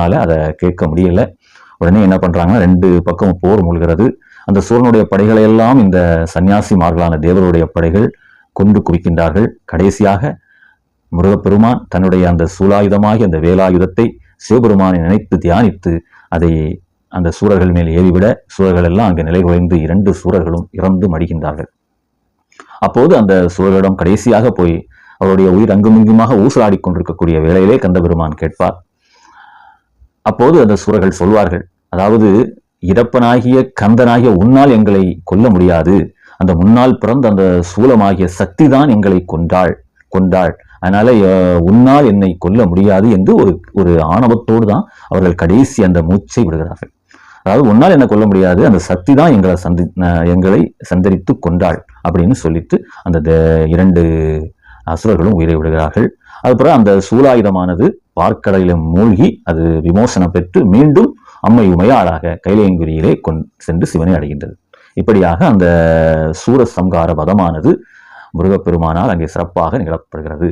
சத்தத்தினால அதை கேட்க முடியல. உடனே என்ன பண்ணுறாங்கன்னா ரெண்டு பக்கம் போர் மூழ்கிறது. அந்த சூரனுடைய படைகளை எல்லாம் இந்த சன்னியாசிமார்களான தேவருடைய படைகள் கொண்டு குவிக்கின்றார்கள். கடைசியாக முருகப்பெருமான் தன்னுடைய அந்த சூலாயுதமாகி அந்த வேலாயுதத்தை சிவபெருமானை நினைத்து தியானித்து அதை அந்த சூரர்கள் மேல் ஏறிவிட சூரர்கள் எல்லாம் அங்கு நிலை குறைந்து இரண்டு சூரர்களும் இறந்து மடிகின்றார்கள். அப்போது அந்த சூரர்களிடம் கடைசியாக போய் அவருடைய உயிர் அங்குமிங்குமாக ஊசலாடி கொண்டிருக்கக்கூடிய வேளையிலே கந்தபெருமான் கேட்பார் அப்போது அந்த சூரர்கள் சொல்வார்கள் அதாவது இறப்பனாகிய கந்தனாகிய உன்னால் எங்களை கொல்ல முடியாது. அந்த முன்னால் பிறந்த அந்த சூலமாகிய சக்தி தான் எங்களை கொண்டாள். கொண்டாள் அதனால உன்னால் என்னை கொல்ல முடியாது என்று ஒரு ஒரு ஆணவத்தோடு தான் அவர்கள் கடைசி அந்த மூச்சை விடுகிறார்கள். அதாவது உன்னால் என்ன கொல்ல முடியாது. அந்த சக்தி தான் எங்களை சந்தி எங்களை சந்தரித்து கொண்டாள் அப்படின்னு சொல்லிட்டு அந்த இரண்டு அசுரர்களும் உயிரை விடுகிறார்கள். அதுக்கப்புறம் அந்த சூலாயுதமானது பார்க்கடலில் மூழ்கி அது விமோசனம் பெற்று மீண்டும் அம்மை உமையாளாக கைலையங்குரியிலே கொண் சென்று சிவனை அடைகின்றது. இப்படியாக அந்த சூர சம்ஹார பதமானது முருகப்பெருமானால் அங்கே சிறப்பாக நிகழப்படுகிறது.